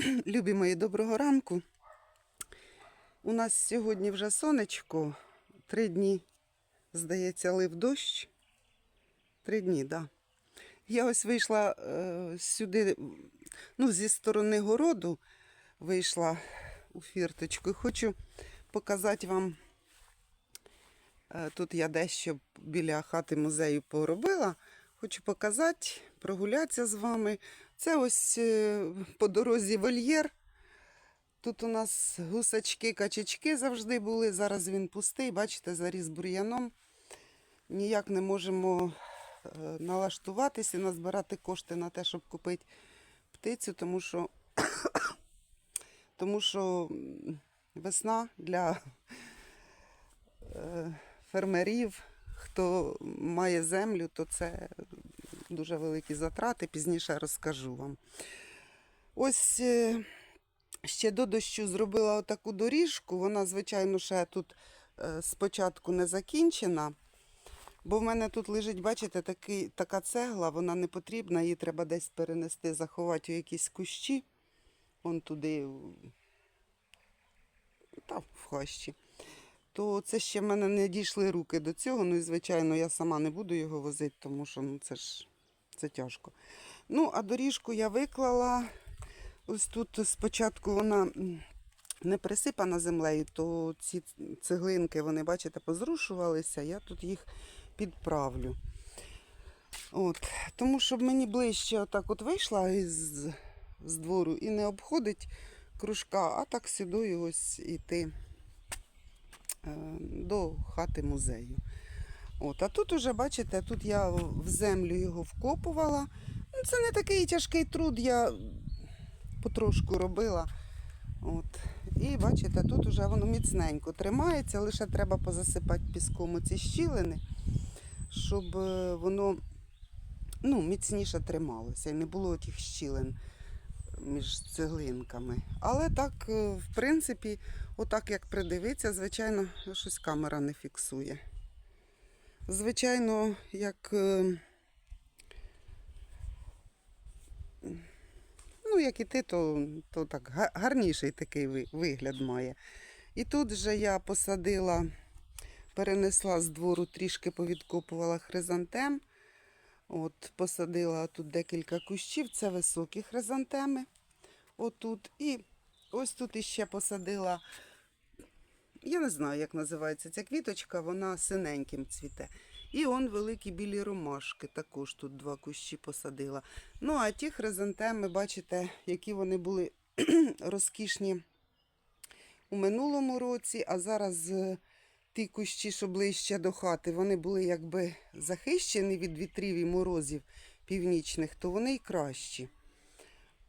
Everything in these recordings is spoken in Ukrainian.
Любі мої, доброго ранку. У нас сьогодні вже сонечко. Три дні, здається, лив дощ. Три дні, так. Да. Я ось вийшла е, сюди, ну, зі сторони городу вийшла у фірточку. І хочу показати вам. е, Тут я дещо біля хати музею поробила. Хочу показати, прогулятися з вами. Це ось е, по дорозі вольєр. Тут у нас гусачки, качечки завжди були. Зараз він пустий, бачите, заріс бур'яном. Ніяк не можемо е, налаштуватися і назбирати кошти на те, щоб купити птицю, тому що, тому що весна для е, фермерів, хто має землю, то це дуже великі затрати. Пізніше розкажу вам. Ось е, ще до дощу зробила отаку доріжку. Вона, звичайно, ще тут е, спочатку не закінчена. Бо в мене тут лежить, бачите, такий, така цегла, вона не потрібна, її треба десь перенести, заховати у якісь кущі. Вон туди, та в хащі. То це ще в мене не дійшли руки до цього. Ну і звичайно, я сама не буду його возити, тому що ну, це ж це тяжко. Ну, а доріжку я виклала. Ось тут спочатку вона не присипана землею, то ці цеглинки, вони, бачите, позрушувалися, я тут їх підправлю. От. Тому щоб мені ближче отак от вийшла із з двору і не обходить кружка, а так сюди ось іти е, до хати музею. От, а тут уже, бачите, тут я в землю його вкопувала. Ну, Це не такий тяжкий труд, я потрошку робила. От. І бачите, тут уже воно міцненько тримається, лише треба позасипати піском оці щілини, щоб е, воно ну, міцніше трималося і не було тих щілин між цеглинками. Але так, е, в принципі, отак як придивитися, звичайно, щось камера не фіксує. Звичайно, як. е, Ну, як і ти, то, то так гарніший такий вигляд має. І тут же я посадила, перенесла з двору, трішки повідкопувала хризантем. От, посадила тут декілька кущів, це високі хризантеми. Отут. І ось тут іще посадила, я не знаю, як називається ця квіточка, вона синеньким цвіте. І он великі білі ромашки, також тут два кущі посадила. Ну, а ті хризантеми, бачите, які вони були розкішні у минулому році, а зараз е, ті кущі, що ближче до хати, вони були якби захищені від вітрів і морозів північних, то вони й кращі.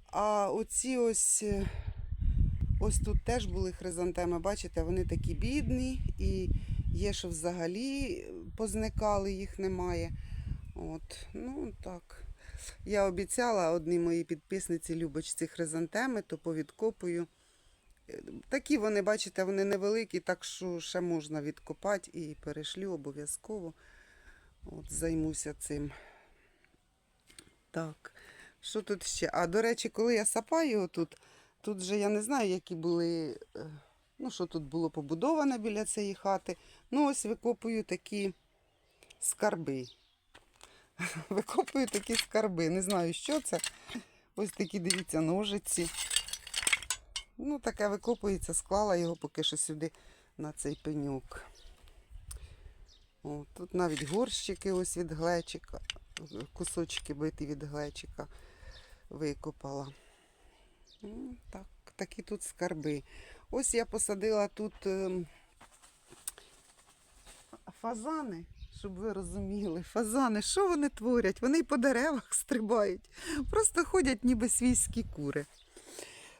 А оці ось, е, ось тут теж були хризантеми, бачите, вони такі бідні і є, що взагалі позникали, їх немає. От, ну так. Я обіцяла одній моїй підписниці Любочці хризантеми, то повідкопую. Е, Такі вони, бачите, вони невеликі, так що ще можна відкопати і перешлю обов'язково. От, займуся цим. Так, що тут ще? А до речі, коли я сапаю тут, тут же я не знаю, які були, е, ну, що тут було побудоване біля цієї хати. Ну, ось викопую такі скарби. Викопую такі скарби. Не знаю, що це. Ось такі, дивіться, ножиці. Ну, таке викопується, склала його поки що сюди на цей пеньок. О, тут навіть горщики ось від глечика, кусочки биті від глечика викопала. Ну, так, такі тут скарби. Ось я посадила тут ем, фазани, щоб ви розуміли. Фазани, що вони творять? Вони по деревах стрибають. Просто ходять, ніби свійські кури.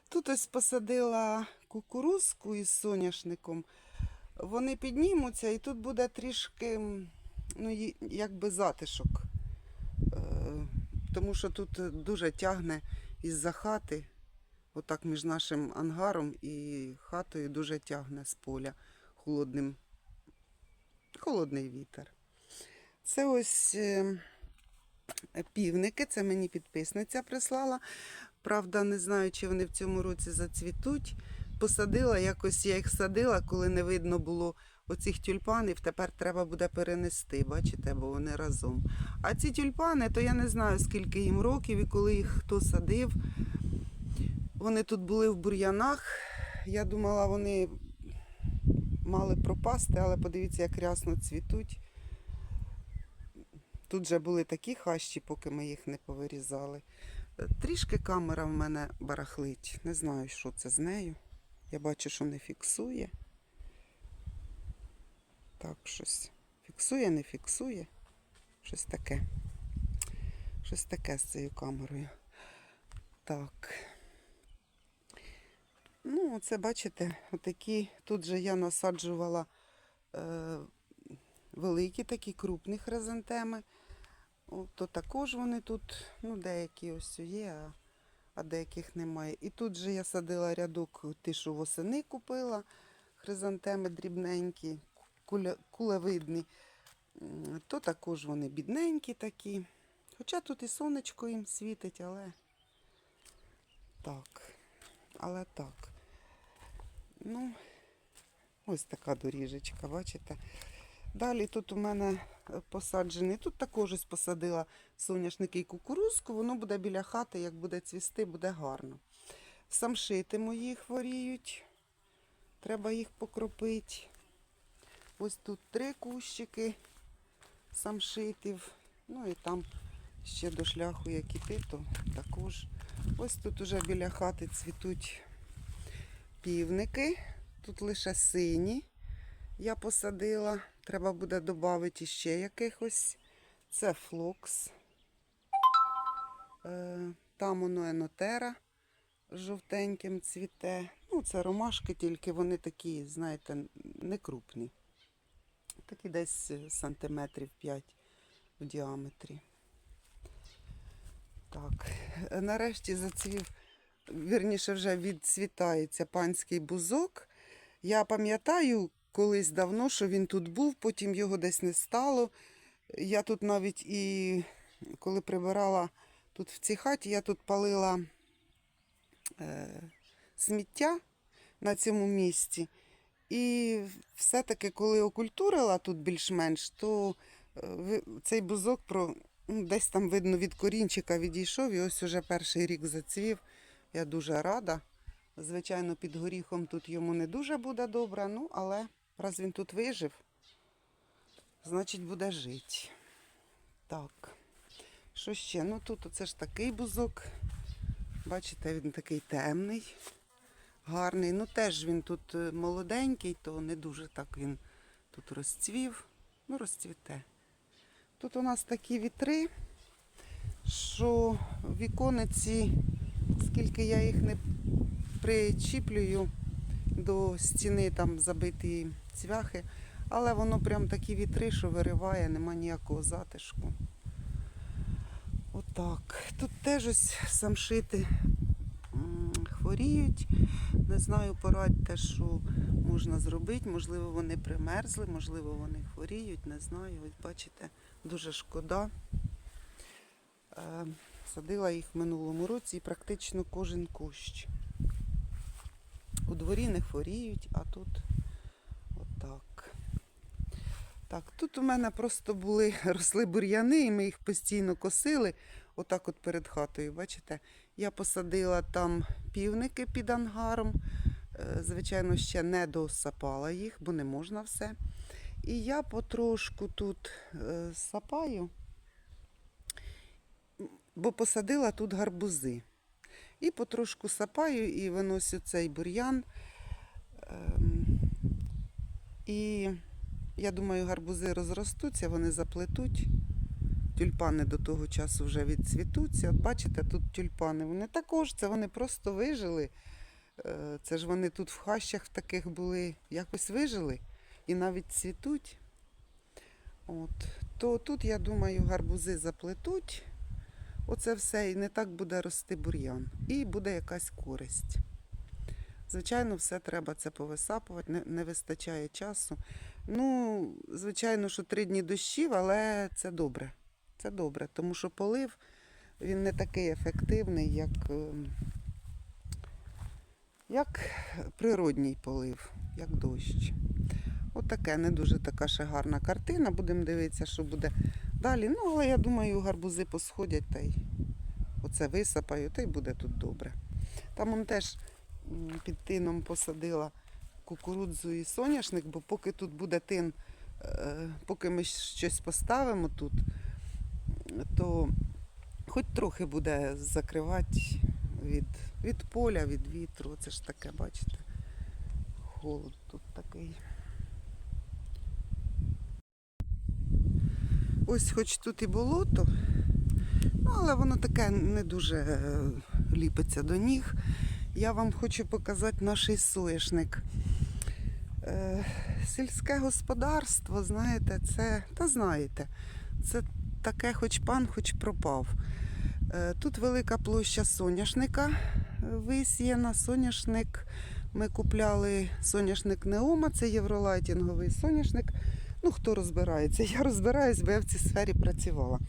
Тут ось посадила кукурузку із соняшником. Вони піднімуться і тут буде трішки ну, якби затишок. Е, Тому що тут дуже тягне із-за хати. Отак між нашим ангаром і хатою дуже тягне з поля холодним, холодний вітер. Це ось е, півники, це мені підписниця прислала. Правда, не знаю, чи вони в цьому році зацвітуть. Посадила, якось я їх садила, коли не видно було оцих тюльпанів. Тепер треба буде перенести, бачите, бо вони разом. А ці тюльпани, то я не знаю, скільки їм років і коли їх хто садив. Вони тут були в бур'янах. Я думала, вони мали пропасти, але подивіться, як рясно цвітуть. Тут же були такі хащі, поки ми їх не повирізали. Е, Трішки камера в мене барахлить. Не знаю, що це з нею. Я бачу, що не фіксує. Так, щось. Фіксує, не фіксує. Щось таке. Щось таке з цією камерою. Так. Ну, оце бачите, отакі. Тут же я насаджувала е, великі такі крупні хризантеми. То також вони тут, ну, деякі ось є, а, а деяких немає. І тут же я садила рядок, ті, що восени купила, хризантеми дрібненькі, куля, кулевидні. То також вони бідненькі такі. Хоча тут і сонечко їм світить, але так. Але так. Ну, ось така доріжечка, бачите? Далі тут у мене е, посаджений. Тут також ось посадила соняшники і кукурузку. Воно буде біля хати, як буде цвісти, буде гарно. Самшити мої хворіють. Треба їх покропити. Ось тут три кущики самшитів. Ну і там ще до шляху, як іти, то також. Ось тут уже біля хати цвітуть півники. Тут лише сині я посадила. Треба буде додати ще якихось. Це флокс. Е, Там воно енотера жовтеньким цвіте. Ну, це ромашки, тільки вони такі, знаєте, не крупні. Такі десь сантиметрів 5 в діаметрі. Так, нарешті зацвів, вірніше вже відцвітається панський бузок. Я пам'ятаю колись давно, що він тут був, потім його десь не стало. Я тут навіть і коли прибирала тут в цій хаті, я тут палила е, сміття на цьому місці. І все-таки, коли окультурила тут більш-менш, то е, цей бузок про, ну, десь там видно від корінчика відійшов, і ось уже перший рік зацвів. Я дуже рада. Звичайно, під горіхом тут йому не дуже буде добре, ну, але раз він тут вижив, значить буде жити. Так. Що ще? Ну тут оце ж такий бузок. Бачите, він такий темний, гарний. Ну теж він тут е, молоденький, то не дуже так він тут розцвів. Ну, розцвіте. Тут у нас такі вітри, що вікониці, скільки я їх не причіплюю до стіни, там забиті цвяхи, але воно прям такі вітри, що вириває, нема ніякого затишку. Отак. Тут теж ось самшити хворіють. Не знаю, порадьте, що можна зробити. Можливо, вони примерзли, можливо, вони хворіють, не знаю. Ось бачите, дуже шкода. Е, Садила їх в минулому році і практично кожен кущ. У дворі не хворіють, а тут отак. Так, тут у мене просто були росли бур'яни, і ми їх постійно косили. Отак от перед хатою, бачите? Я посадила там півники під ангаром. Е, Звичайно, ще не досапала їх, бо не можна все. І я потрошку тут е, сапаю, бо посадила тут гарбузи. І потрошку сапаю і виносю цей бур'ян. Ем, І я думаю, гарбузи розростуться, вони заплетуть. Тюльпани до того часу вже відцвітуться. От бачите, тут тюльпани. Вони також, це вони просто вижили. Е, Це ж вони тут в хащах таких були, якось вижили і навіть цвітуть. От. То тут, я думаю, гарбузи заплетуть. Оце все і не так буде рости бур'ян. І буде якась користь. Звичайно, все треба це повисапувати, не, не вистачає часу. Ну, звичайно, що три дні дощів, але це добре. Це добре, тому що полив він не такий ефективний, як, е, як природній полив, як дощ. От не дуже така ще гарна картина. Будемо дивитися, що буде далі. Ну, але я думаю, гарбузи посходять та й оце висипаю, та й буде тут добре. Там он теж під тином посадила кукурудзу і соняшник, бо поки тут буде тин, е, поки ми щось поставимо тут, то хоч трохи буде закривати від, від поля, від вітру. Це ж таке, бачите, холод тут такий. Ось хоч тут і болото, але воно таке не дуже е, ліпиться до ніг. Я вам хочу показати наш соєшник. Е, сільське господарство, знаєте, це, та знаєте, це таке хоч пан, хоч пропав. Е, тут велика площа соняшника висіяна. Соняшник. Ми купляли соняшник Неома, це євролайтінговий соняшник. Ну, хто розбирається? Я розбираюсь, бо я в цій сфері працювала.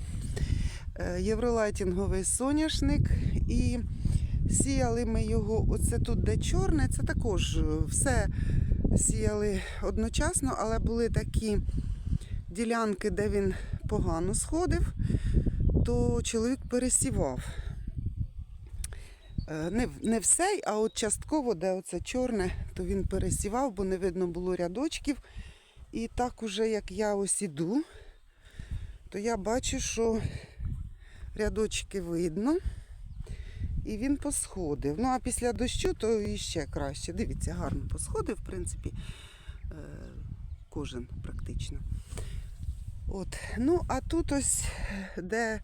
Е, Євролайтінговий соняшник і сіяли ми його. Оце тут, де чорне, це також е, все сіяли одночасно, але були такі ділянки, де він погано сходив, то чоловік пересівав. Е, Не, не все, а от частково, де оце чорне, то він пересівав, бо не видно було рядочків. І так уже як я ось іду, то я бачу, що рядочки видно. І він посходив. Ну, а після дощу, то іще краще. Дивіться, гарно посходив, в принципі, е, кожен практично. От. Ну, а тут ось, де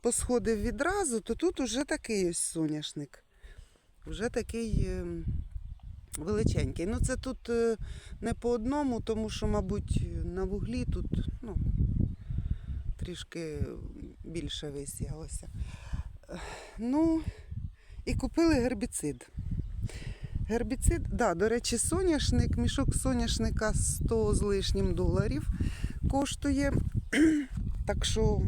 посходив відразу, то тут уже такий ось соняшник. Вже такий е, величенький. Ну, це тут е, не по одному, тому що, мабуть, на вуглі тут ну, трішки більше висіялося. Ну, і купили гербіцид. Гербіцид, да, до речі, соняшник, мішок соняшника 100 з лишнім доларів коштує. Так що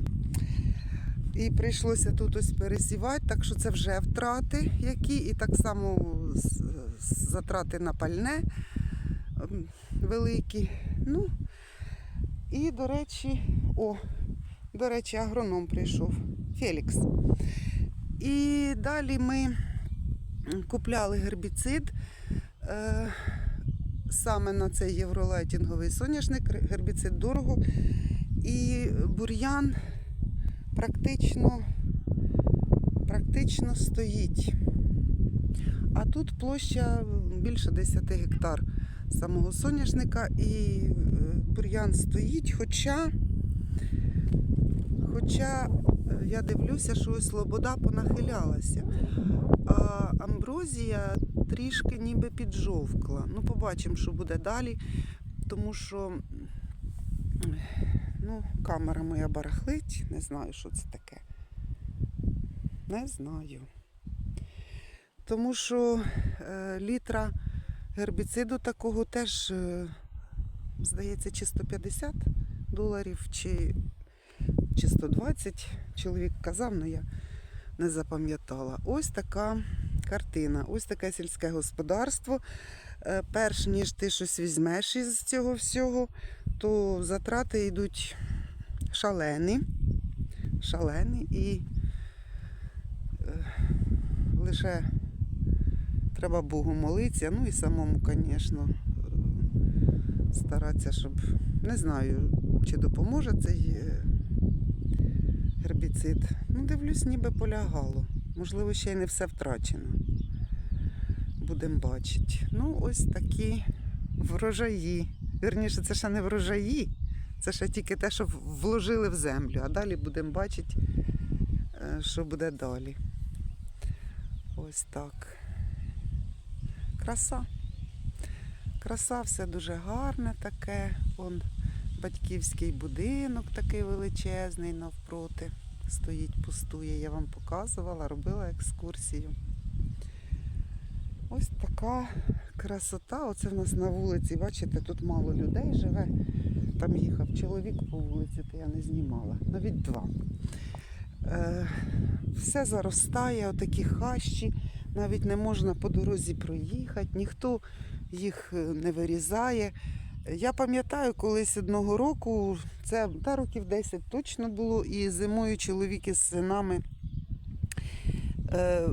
і прийшлося тут ось пересівати, так що це вже втрати які, і так само з- затрати на пальне ем, великі. Ну, і, до речі, о, до речі, агроном прийшов. Фелікс. І далі ми купляли гербіцид е, саме на цей євролайтінговий соняшник. Гербіцид дорого. І бур'ян практично, практично стоїть. А тут площа більше 10 гектар самого соняшника і е, бур'ян стоїть, хоча, хоча е, я дивлюся, що ось слобода понахилялася. А амброзія трішки ніби піджовкла. Ну, побачимо, що буде далі, тому що ну, камера моя барахлить, не знаю, що це таке. Не знаю. Тому що е, літра гербіциду такого теж, е, здається, чи 150 доларів, чи, чи 120. Чоловік казав, але я не запам'ятала. Ось така картина, ось таке сільське господарство. Е, Перш ніж ти щось візьмеш із цього всього, то затрати йдуть шалені. Шалені і лише треба Богу молитися, ну і самому, звісно, старатися, щоб не знаю, чи допоможе цей е, гербіцид. Ну, дивлюсь, ніби полягало. Можливо, ще й не все втрачено. Будемо бачити. Ну, ось такі врожаї. Вірніше, це ще не врожаї, це ще тільки те, що вложили в землю. А далі будемо бачити, е, що буде далі. Ось так. Краса. Краса, все дуже гарне таке. Вон батьківський будинок такий величезний навпроти. Стоїть, пустує. Я вам показувала, робила екскурсію. Ось така красота. Оце в нас на вулиці. Бачите, тут мало людей живе. Там їхав чоловік по вулиці, то я не знімала. Навіть два. Е, все заростає, отакі хащі, навіть не можна по дорозі проїхати, ніхто їх е, не вирізає. Я пам'ятаю, колись одного року, це та років 10 точно було, і зимою чоловік із синами е,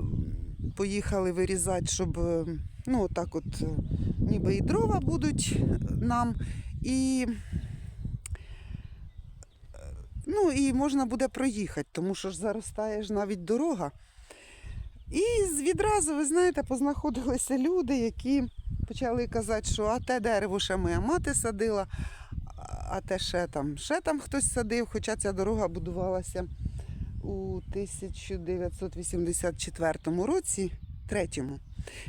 поїхали вирізати, щоб е, ну, отак от, е, ніби і дрова будуть нам, і, ну, і можна буде проїхати, тому що ж заростає ж навіть дорога. І відразу, ви знаєте, познаходилися люди, які почали казати, що а те дерево ще моя мати садила, а те ще там, ще там хтось садив, хоча ця дорога будувалася у 1984 році, третьому.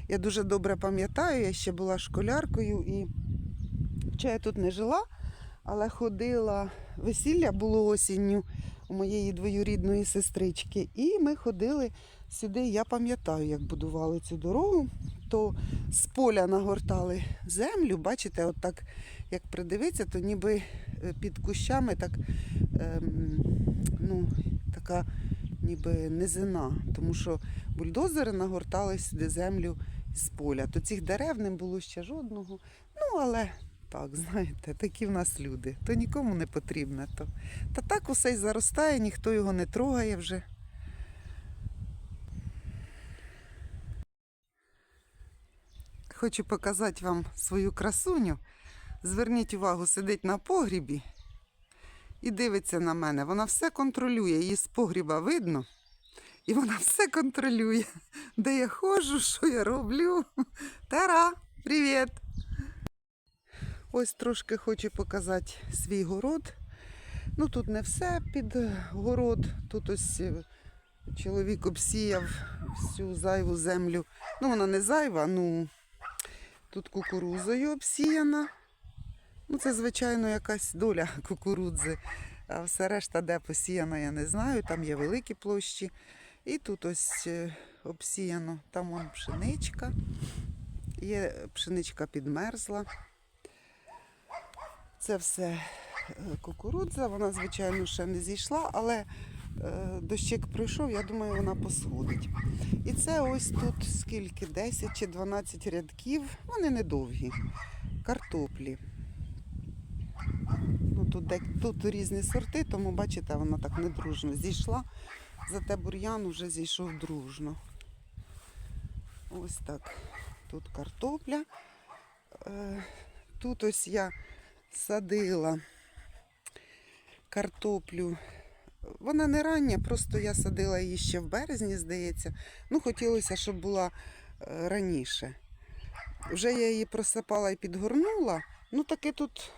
Я дуже добре пам'ятаю, я ще була школяркою і хоча я тут не жила, але ходила, весілля було осінню у моєї двоюрідної сестрички. І ми ходили сюди. Я пам'ятаю, як будували цю дорогу, то з поля нагортали землю. Бачите, от так, як придивитися, то ніби е, під кущами так, ем, ну, така ніби низина, тому що бульдозери нагортали сюди землю з поля. То цих дерев не було ще жодного. Ну, але так, знаєте, такі в нас люди. То нікому не потрібно. То. Та так усе й заростає, ніхто його не трогає вже. Хочу показати вам свою красуню. Зверніть увагу, сидить на погрібі і дивиться на мене. Вона все контролює, її з погріба видно. І вона все контролює, де я ходжу, що я роблю. Тара, привіт! Ось трошки хочу показати свій город. Ну тут не все під город. Тут ось е, чоловік обсіяв всю зайву землю. Ну, вона не зайва, ну тут кукурузою обсіяна. Ну, це, звичайно, якась доля кукурудзи. А все решта, де посіяна, я не знаю. Там є великі площі. І тут ось е, обсіяно. Там вон пшеничка. Є пшеничка підмерзла. Це все е, кукурудза. Вона, звичайно, ще не зійшла, але дощик пройшов, я думаю, вона посходить. І це ось тут скільки? 10 чи 12 рядків. Вони недовгі. Картоплі. Ну, тут, тут різні сорти, тому бачите, вона так недружно зійшла. Зате бур'ян вже зійшов дружно. Ось так. Тут картопля. Е, Тут ось я садила картоплю. Вона не рання, просто я садила її ще в березні, здається. Ну, хотілося, щоб була е, раніше. Вже я її просипала і підгорнула. Ну, таки тут,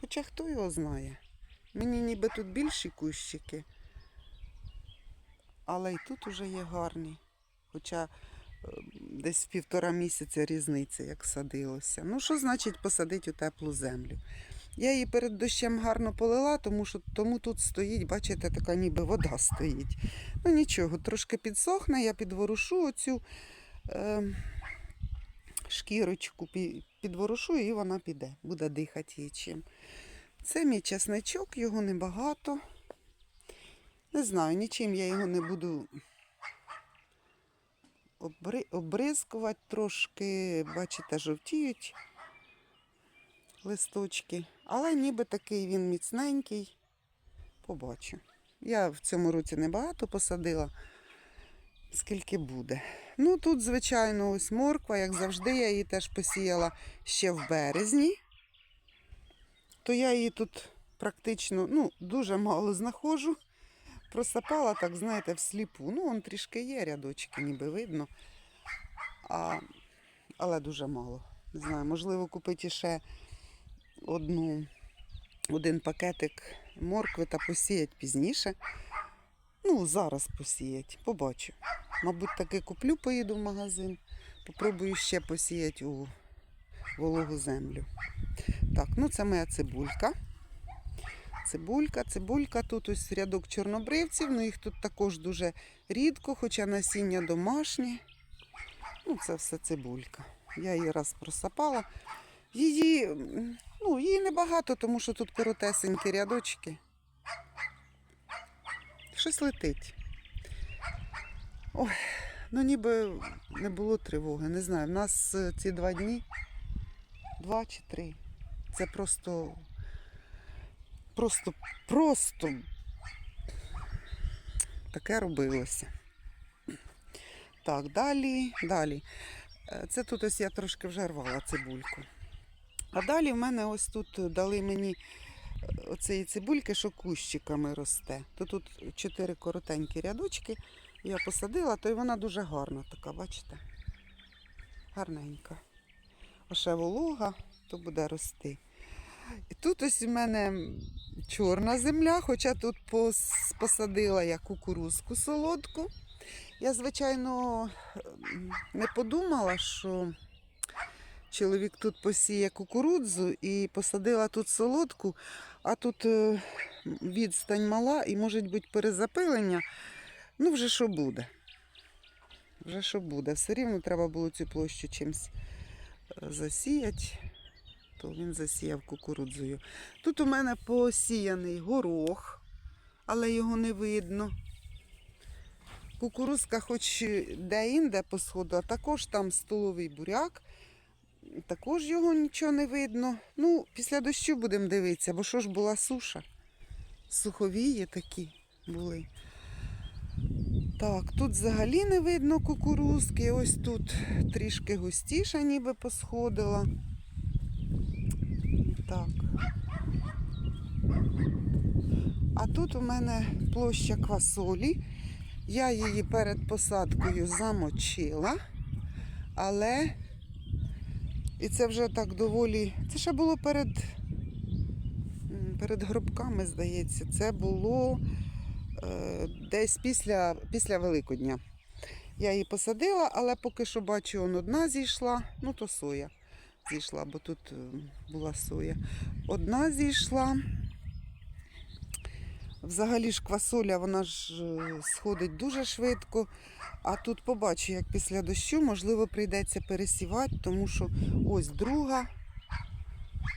хоча хто його знає. Мені ніби тут більші кущики. Але і тут уже є гарні. Хоча е, десь півтора місяця різниця, як садилося. Ну, що значить посадити у теплу землю? Я її перед дощем гарно полила, тому що тому тут стоїть, бачите, така ніби вода стоїть. Ну нічого, трошки підсохне, я підворушу оцю е, шкірочку, пі- підворушу і вона піде, буде дихати її чим. Це мій чесничок, його небагато. Не знаю, нічим я його не буду обризкувати трошки, бачите, жовтіють листочки. Але ніби такий він міцненький. Побачу. Я в цьому році небагато посадила, скільки буде. Ну тут, звичайно, ось морква, як завжди, я її теж посіяла ще в березні. То я її тут практично ну, дуже мало знаходжу. Просапала, так, знаєте, всліпу. Ну, он трішки є рядочки, ніби видно. А, але дуже мало. Не знаю, можливо, купити ще одну, один пакетик моркви та посіять пізніше. Ну, зараз посіять, побачу. Мабуть, таки куплю, поїду в магазин. Попробую ще посіяти у вологу землю. Так, ну це моя цибулька. Цибулька, цибулька. Тут ось рядок чорнобривців, ну їх тут також дуже рідко, хоча насіння домашнє. Ну, це все цибулька. Я її раз просапала. Її, ну, її небагато, тому що тут коротесенькі рядочки. Щось летить. Ой, ну ніби не було тривоги. Не знаю. В нас е, ці два дні, два чи три. Це просто, просто, просто таке робилося. Так, далі, далі. Е, Це тут ось я трошки вже рвала цибульку. А далі в мене ось тут дали мені е, оцеї цибульки, що кущиками росте. То тут чотири коротенькі рядочки. Я посадила, то й вона дуже гарна така, бачите? Гарненька. А ще волога, то буде рости. І тут ось у мене чорна земля, хоча тут посадила я кукурузку солодку. Я, звичайно, ем, не подумала, що чоловік тут посіє кукурудзу і посадила тут солодку, а тут е, відстань мала і може бути перезапилення. Ну, вже що буде. Вже що буде. Все рівно треба було цю площу чимось е, засіяти, то він засіяв кукурудзою. Тут у мене посіяний горох, але його не видно. Кукурузка хоч де-інде посходила, також там столовий буряк, також його нічого не видно. Ну, після дощу будемо дивитися, бо що ж була суша. Суховії такі були. Так, тут взагалі не видно кукурузки. Ось тут трішки густіша ніби посходила. Так. А тут у мене площа квасолі. Я її перед посадкою замочила, але і це вже так доволі. Це ще було перед, перед гробками, здається. Це було е, десь після, після Великодня. Я її посадила, але поки що бачу, он одна зійшла, ну то соя зійшла, бо тут була соя. Одна зійшла. Взагалі ж квасоля, вона ж е, сходить дуже швидко. А тут побачу, як після дощу, можливо, прийдеться пересівати, тому що ось друга.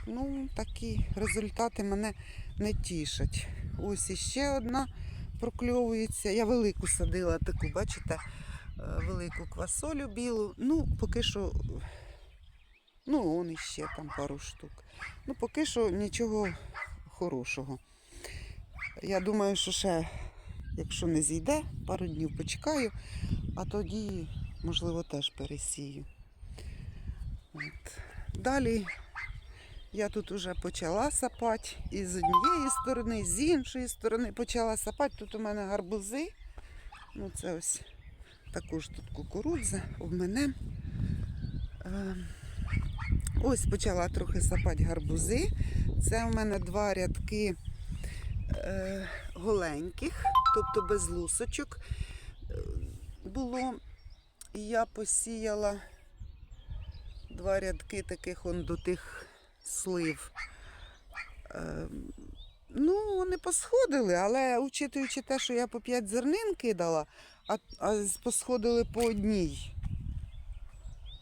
Ну, такі результати мене не тішать. Ось іще одна прокльовується. Я велику садила таку, бачите, е, велику квасолю білу. Ну, поки що, ну, он іще там пару штук. Ну, поки що нічого хорошого. Я думаю, що ще, якщо не зійде, пару днів почекаю, а тоді, можливо, теж пересію. От. Далі я тут вже почала сапати і з однієї сторони, і з іншої сторони почала сапати. Тут у мене гарбузи. Ну, це ось також тут кукурудза у мене. Е, Ось почала трохи сапати гарбузи. Це у мене два рядки е, голеньких, тобто без лусочок е, було. І я посіяла два рядки таких он до тих слив. Е, ну, вони посходили, але учитуючи те, що я по 5 зернин кидала, а, а посходили по одній,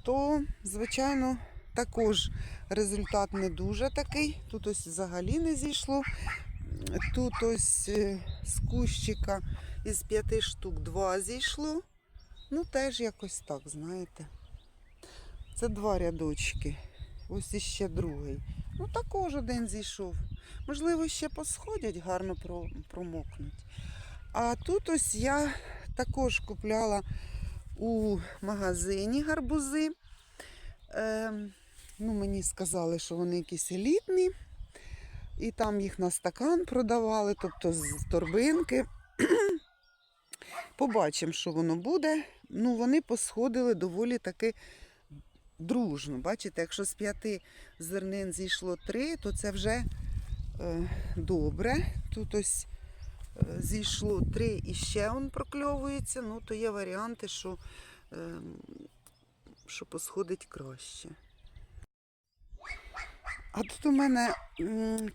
то, звичайно, також результат не дуже такий. Тут ось взагалі не зійшло. Тут ось е, з кущика із п'яти штук два зійшло. Ну, теж якось так, знаєте. Це два рядочки. Ось іще другий. Ну, також один зійшов. Можливо, ще посходять, гарно промокнуть. А тут ось я також купляла у магазині гарбузи. Ем, ну, мені сказали, що вони якісь елітні. І там їх на стакан продавали, тобто з торбинки. Побачимо, що воно буде. Ну, вони посходили доволі таки дружно. Бачите, якщо з п'яти зернин зійшло три, то це вже е, добре. Тут ось е, зійшло три і ще он прокльовується. Ну, то є варіанти, що, е, що посходить краще. А тут у мене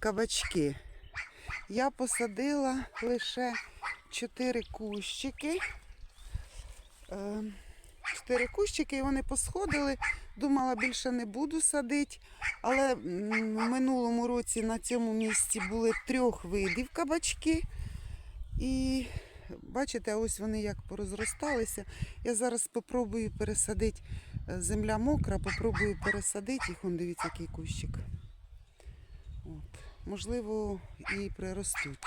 кабачки. Я посадила лише чотири кущики. Е, Чотири кущики, і вони посходили. Думала, більше не буду садити. Але в минулому році на цьому місці були трьох видів кабачки. І бачите, ось вони як порозросталися. Я зараз спробую пересадити. е, Земля мокра, попробую пересадити їх. Он дивіться, який кущик. От. Можливо, і приростуть.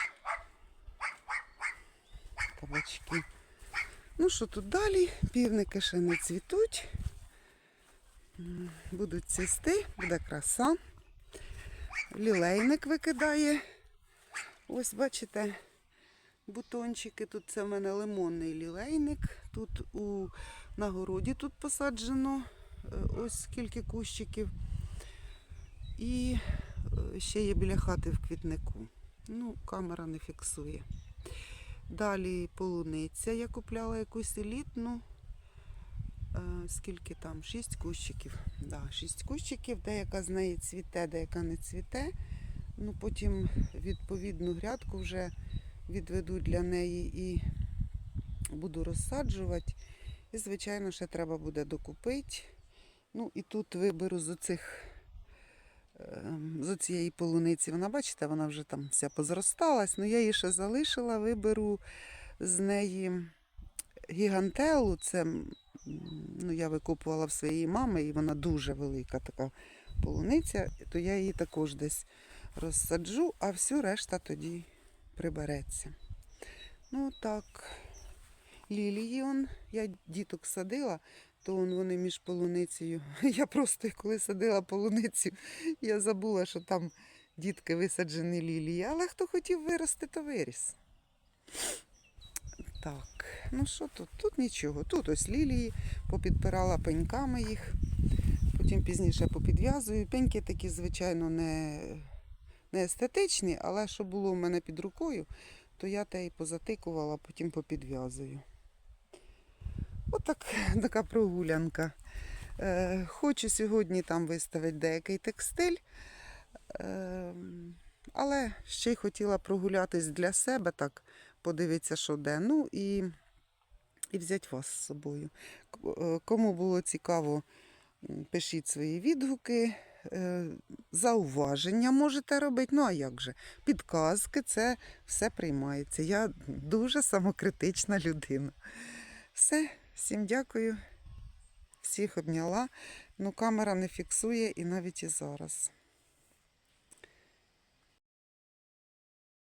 Кабачки. Ну що тут далі? Півники ще не цвітуть. Будуть цвісти, буде краса. Лілейник викидає. Ось бачите, бутончики. Тут це в мене лимонний лілейник. Тут у на городі тут посаджено е, ось скільки кущиків. І ще є біля хати в квітнику. Ну, камера не фіксує. Далі полуниця. Я купляла якусь елітну. Е, Скільки там? Шість кущиків. Да, шість кущиків, деяка з неї цвіте, деяка не цвіте. Ну, потім відповідну грядку вже відведу для неї і буду розсаджувати. І, звичайно, ще треба буде докупити. Ну, і тут виберу з оцих з оцієї полуниці. Вона, бачите, вона вже там вся позросталась, але я її ще залишила, виберу з неї гігантелу. Це ну, я викупувала в своєї мами, і вона дуже велика така полуниця, то я її також десь розсаджу, а всю решта тоді прибереться. Ну так, лілії я діток садила, то он вони між полуницею. Я просто коли садила полуницю, я забула, що там дітки висаджені лілії. Але хто хотів вирости, то виріс. Так, ну що тут? Тут нічого. Тут ось лілії, попідпирала пеньками їх, потім пізніше попідв'язую. Пеньки такі, звичайно, не, не естетичні, але що було в мене під рукою, то я те і позатикувала, потім попідв'язую. Отак така прогулянка. Е, хочу сьогодні там виставити деякий текстиль. Е, але ще й хотіла прогулятись для себе, так, подивитися, що де. Ну і, і взяти вас з собою. Е, Кому було цікаво, пишіть свої відгуки, зауваження можете робити. Ну а як же? Підказки, це все приймається. Я дуже самокритична людина. Все, всім дякую. Всіх обняла. Ну, камера не фіксує і навіть і зараз.